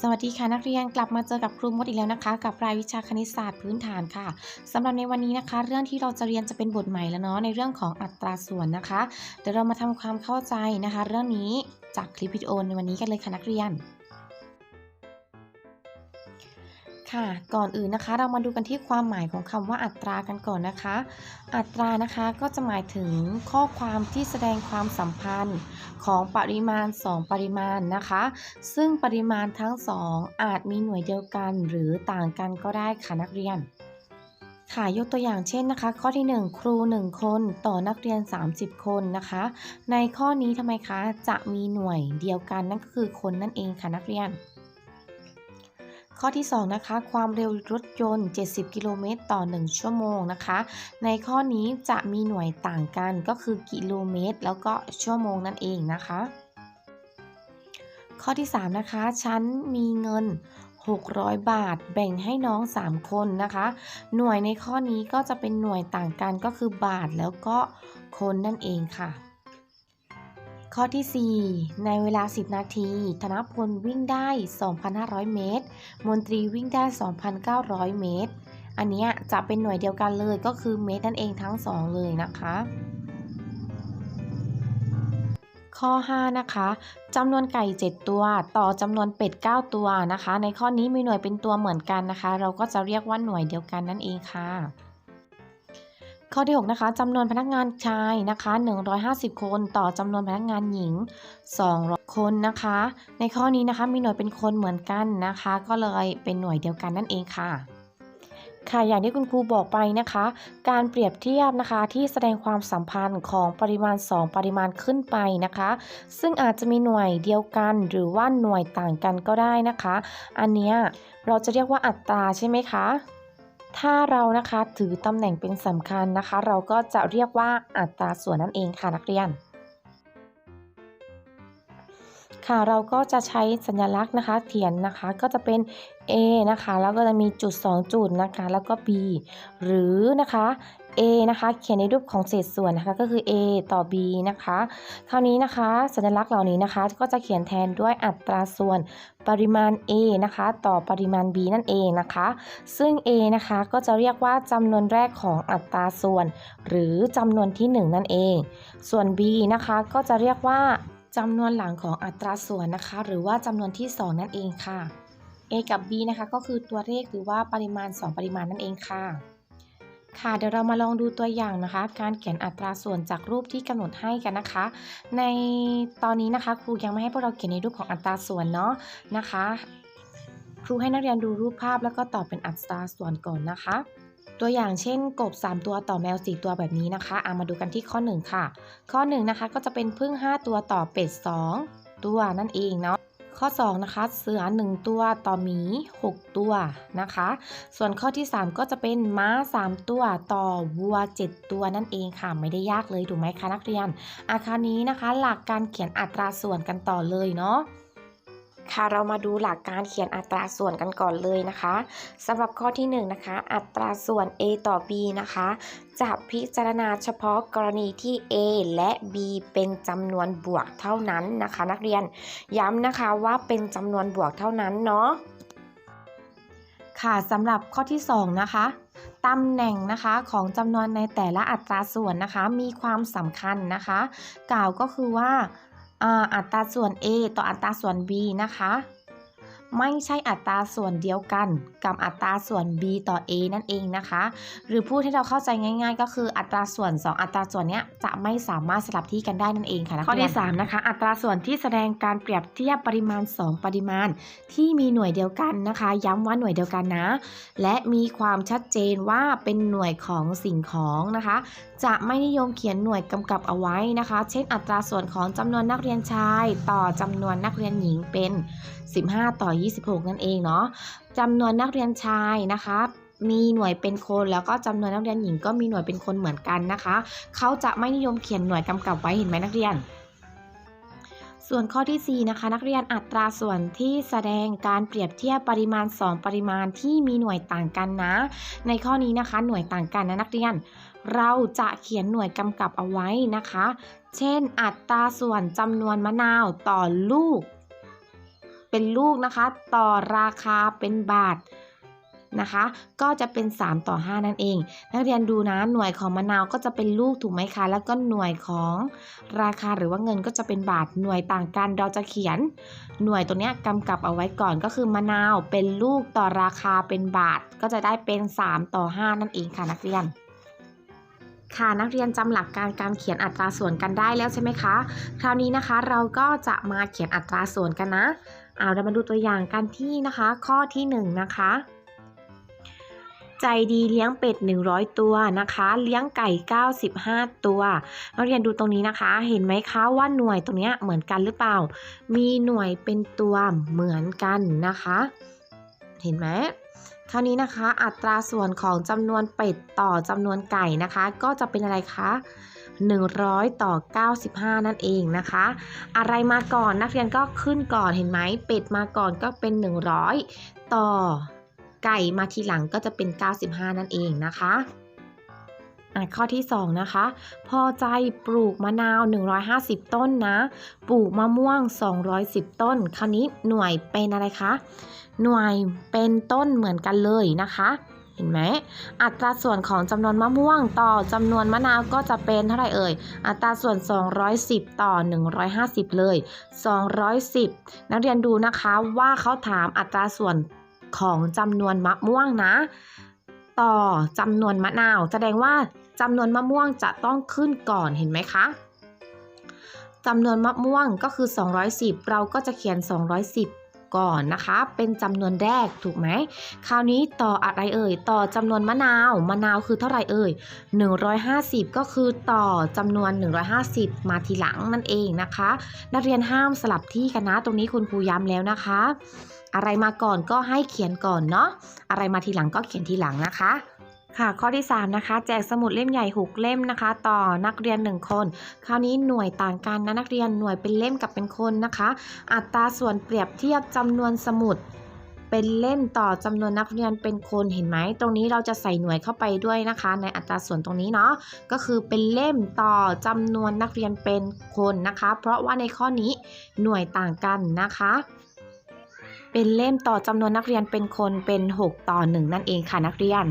สวัสดีค่ะนักเรียนกลับมาเจอกับครูมดอีกแล้วนะคะ กับรายวิชาคณิตศาสตร์พื้นฐานค่ะสำหรับในวันนี้นะคะ เรื่องที่เราจะเรียนจะเป็นบทใหม่แล้วเนาะในเรื่องของอัตราส่วนนะคะ เดี๋ยวเรามาทำความเข้าใจนะคะ เรื่องนี้จากคลิปวิดีโอในวันนี้กันเลยค่ะนักเรียน ค่ะ ก่อนอื่นนะคะ เรามาดูกันที่ความหมายของคำว่าอัตรากันก่อนนะคะ อัตรานะคะก็จะหมายถึงข้อความที่แสดงความสัมพันธ์ของปริมาณ 2 ปริมาณนะคะ ซึ่งปริมาณทั้ง 2 อาจมีหน่วยเดียวกันหรือต่างกันก็ได้ค่ะนักเรียนค่ะยกตัวอย่างเช่นนะคะ ข้อที่ 1 ครู 1 คนต่อนักเรียน 30 คนนะคะ ในข้อนี้ทำไมคะจะมีหน่วยเดียวกันนั่นก็คือคนนั่นเองค่ะนักเรียน ข้อที่ 2 นะคะ ความเร็วรถยนต์ 70 กิโลเมตรต่อ 1 ชั่วโมงนะคะ ในข้อนี้จะมีหน่วยต่างกันก็คือกิโลเมตร แล้วก็ชั่วโมงนั่นเองนะคะ ข้อที่ 3 นะคะ ฉันมีเงิน 600 บาท แบ่งให้น้อง 3 คนนะคะ หน่วยในข้อนี้ก็จะเป็นหน่วยต่างกันก็คือบาทแล้วก็คนนั่นเองค่ะ ข้อที่ 4 ในเวลา 10 นาที ธนพลวิ่งได้ 2,500 เมตร มนตรีวิ่งได้ 2,900 เมตร อันนี้จะเป็นหน่วยเดียวกันเลยก็คือเมตรนั่นเองทั้ง 2 เลยนะคะ ข้อ 5 นะคะจำนวนไก่ 7 ตัว ต่อจำนวนเป็ด 9 ตัวนะคะ ในข้อนี้มีหน่วยเป็นตัวเหมือนกันนะคะ เราก็จะเรียกว่าหน่วยเดียวกันนั่นเองค่ะ ข้อที่ 6 นะคะจำนวนพนักงานชายนะคะ 150 คนต่อจำนวนพนักงานหญิง 200 คนนะคะ ในข้อนี้นะคะมีหน่วยเป็นคนเหมือนกันนะคะ ก็เลยเป็นหน่วยเดียวกันนั่นเองค่ะค่ะอย่างที่คุณครูบอกไปนะคะ การเปรียบเทียบนะคะที่แสดงความสัมพันธ์ของปริมาณ 2 ปริมาณขึ้นไปนะคะ ซึ่งอาจจะมีหน่วยเดียวกันหรือว่าหน่วยต่างกันก็ได้นะคะ อันเนี้ยเราจะเรียกว่าอัตราใช่ไหมคะ ถ้าเรานะคะถือตำแหน่งเป็นสำคัญนะคะ เราก็จะเรียกว่าอัตราส่วนนั่นเองค่ะนักเรียน ค่ะเราก็จะใช้สัญลักษณ์นะคะเขียนนะคะก็จะเป็น A นะคะแล้วก็จะมีจุด 2 จุดนะคะแล้วก็ B หรือนะคะ A นะคะเขียนในรูปของเศษส่วนนะคะก็คือ A ต่อ B นะคะ คราวนี้นะคะ สัญลักษณ์เหล่านี้นะคะ ก็จะเขียนแทนด้วยอัตราส่วนปริมาณ A นะคะ ต่อปริมาณ B นั่นเองนะคะ ซึ่ง A นะคะก็จะเรียกว่าจำนวนแรกของอัตราส่วน หรือจำนวนที่ 1 นั่นเอง ส่วน B นะคะก็จะเรียกว่าจำนวนหลังของอัตราส่วนนะคะ หรือว่าจำนวนที่ 2 นั่นเองค่ะ A กับ B นะคะก็คือตัวเลขหรือว่าปริมาณ 2 ปริมาณนั่นเองค่ะ ค่ะเดี๋ยวเรามาลองดูตัวอย่างนะคะ การเขียนอัตราส่วนจากรูปที่กำหนดให้กันนะคะ ในตอนนี้นะคะ ครูยังไม่ให้พวกเราเขียนในรูปของอัตราส่วนเนาะนะคะ ครูให้นักเรียนดูรูปภาพแล้วก็ตอบเป็นอัตราส่วนก่อนนะคะ ตัวอย่างเช่น กบ 3 ตัวต่อแมว 4 ตัวแบบนี้นะคะเอามาดูกันที่ข้อ 1 ค่ะ ข้อ 1 นะคะก็จะเป็นพึ่ง 5 ตัวต่อเป็ด 2 ตัวนั่นเองเนาะ ข้อ 2 นะคะ เสือ 1 ตัวต่อหมี 6 ตัวนะคะ ส่วนข้อที่ 3 ก็จะเป็นม้า 3 ตัวต่อวัว 7 ตัวนั่นเองค่ะ ไม่ได้ยากเลยถูกไหมคะนักเรียน อาคารนี้นะคะ หลักการเขียนอัตราส่วนกันต่อเลยเนาะ ค่ะเรามาดูหลักการเขียนอัตราส่วนกันก่อนเลยนะคะสำหรับข้อที่1นงนะคะ อัตราส่วน a ต่อ b นะคะ จะพิจารณาเฉพาะกรณีที่ a และ b เป็นจำนวนบวกเท่านั้นนะคะ นักเรียนย้ำนะคะว่าเป็นจำนวนบวกเท่านั้นเนาะค่ะสำหรับข้อที่ 2 นะคะตำแหน่งนะคะของจำนวนในแต่ละอัตราส่วนนะคะ มีความสำคัญนะคะ กล่าวก็คือว่า อ่าอัตราส่วน a ต่ออัตราส่วน b นะคะ ไม่ใช่อัตราส่วนเดียวกันกับอัตราส่วน b ต่อ a นั่นเองนะคะ หรือพูดให้เราเข้าใจง่าย ๆ ก็คืออัตราส่วน 2 อัตราส่วนเนี้ยจะไม่สามารถสลับที่กันได้นั่นเองค่ะนักเรียนข้อที่3นะคะ อัตราส่วนที่แสดงการเปรียบเทียบปริมาณ 2 ปริมาณ ที่มีหน่วยเดียวกันนะคะ ย้ำว่าหน่วยเดียวกันนะ และมีความชัดเจนว่าเป็นหน่วยของสิ่งของนะคะจะไม่นิยมเขียนหน่วยกำกับเอาไว้นะคะ เช่นอัตราส่วนของจำนวนนักเรียนชาย ต่อจำนวนนักเรียนหญิงเป็น 15 ต่อ 26 นั่นเองเนาะจำนวนนักเรียนชายนะคะมีหน่วยเป็นคนแล้วก็จำนวนนักเรียนหญิงก็มีหน่วยเป็นคนเหมือนกันนะคะ เขาจะไม่นิยมเขียนหน่วยกำกับไว้เห็นไหมนักเรียน ส่วนข้อที่ 4 นะคะ นักเรียนอัตราส่วนที่แสดงการเปรียบเทียบปริมาณ 2 ปริมาณที่มีหน่วยต่างกันนะ ในข้อนี้นะคะ หน่วยต่างกันนะนักเรียน เราจะเขียนหน่วยกำกับเอาไว้นะคะ เช่น อัตราส่วนจำนวนมะนาวต่อลูก เป็นลูกนะคะ ต่อราคาเป็นบาทนะคะ ก็จะเป็น 3 ต่อ 5 นั่นเอง นักเรียนดูนะ หน่วยของมะนาวก็จะเป็นลูกถูกไหมคะ แล้วก็หน่วยของราคาหรือว่าเงินก็จะเป็นบาท หน่วยต่างกัน เราจะเขียนหน่วยตัวนี้กำกับเอาไว้ก่อน ก็คือมะนาวเป็นลูกต่อราคาเป็นบาท ก็จะได้เป็น 3 ต่อ 5 นั่นเองค่ะนักเรียน ค่ะ นักเรียนจำหลักการการเขียนอัตราส่วนกันได้แล้วใช่ไหมคะ คราวนี้นะคะเราก็จะมาเขียนอัตราส่วนกันนะเอาเรามาดูตัวอย่างกันที่นะคะ ข้อที่1นงนะคะ ใจดีเลี้ยงเป็ด 100 ตัวนะคะ เลี้ยงไก่ 95 ตัวนักเรียนดูตรงนี้นะคะ เห็นไหมคะว่าหน่วยตรงนี้เหมือนกันหรือเปล่า มีหน่วยเป็นตัวเหมือนกันนะคะ เห็นไหม คราวนี้นะคะ อัตราส่วนของจำนวนเป็ดต่อจำนวนไก่นะคะ ก็จะเป็นอะไรคะ 100 ต่อ 95 นั่นเองนะคะ อะไรมาก่อนนักเรียนก็ขึ้นก่อนเห็นไหมเป็ดมาก่อนก็เป็น 100 ต่อไก่มาทีหลังก็จะเป็น 95 นั่นเองนะคะอะ ข้อที่ 2 นะคะ พอใจปลูกมะนาว 150 ต้นนะ ปลูกมะม่วง 210 ต้น คราวนี้หน่วยเป็นอะไรคะ หน่วยเป็นต้นเหมือนกันเลยนะคะ เห็นไหม อัตราส่วนของจำนวนมะม่วงต่อจำนวนมะนาวก็จะเป็นเท่าไหร่เอ่ย อัตราส่วน 210 ต่อ 150 เลย 210 นักเรียนดูนะคะว่าเขาถามอัตราส่วนของจำนวนมะม่วงนะ ต่อจำนวนมะนาว แสดงว่า จำนวนมะม่วงจะต้องขึ้นก่อนเห็นไหมคะจำนวนมะม่วงก็คือ 210 เราก็จะเขียน 210 ก่อนนะคะ เป็นจำนวนแรกถูกไหม คราวนี้ต่ออะไรเอ่ย ต่อจำนวนมะนาว มะนาวคือเท่าไหร่เอ่ย 150 ก็คือต่อจำนวน 150 มาทีหลังนั่นเองนะคะ นักเรียนห้ามสลับที่กันนะ ตรงนี้คุณครูย้ำแล้วนะคะ อะไรมาก่อนก็ให้เขียนก่อนเนาะ อะไรมาทีหลังก็เขียนทีหลังนะคะ ค่ะข้อที่ 3 นะคะ แจกสมุดเล่มใหญ่6เล่มนะคะ ต่อนักเรียน 1 คน คราวนี้หน่วยต่างกันนะนักเรียนหน่วยเป็นเล่มกับเป็นคนนะคะ อัตราส่วนเปรียบเทียบจำนวนสมุดเป็นเล่มต่อจำนวนนักเรียนเป็นคนเห็นไหมตรงนี้เราจะใส่หน่วยเข้าไปด้วยนะคะ ในอัตราส่วนตรงนี้เนาะก็คือเป็นเล่มต่อจำนวนนักเรียนเป็นคนนะคะ เพราะว่าในข้อนี้หน่วยต่างกันนะคะ เป็นเล่มต่อจำนวนนักเรียนเป็นคนเป็น 6 ต่อ 1 นั่นเองค่ะนักเรียน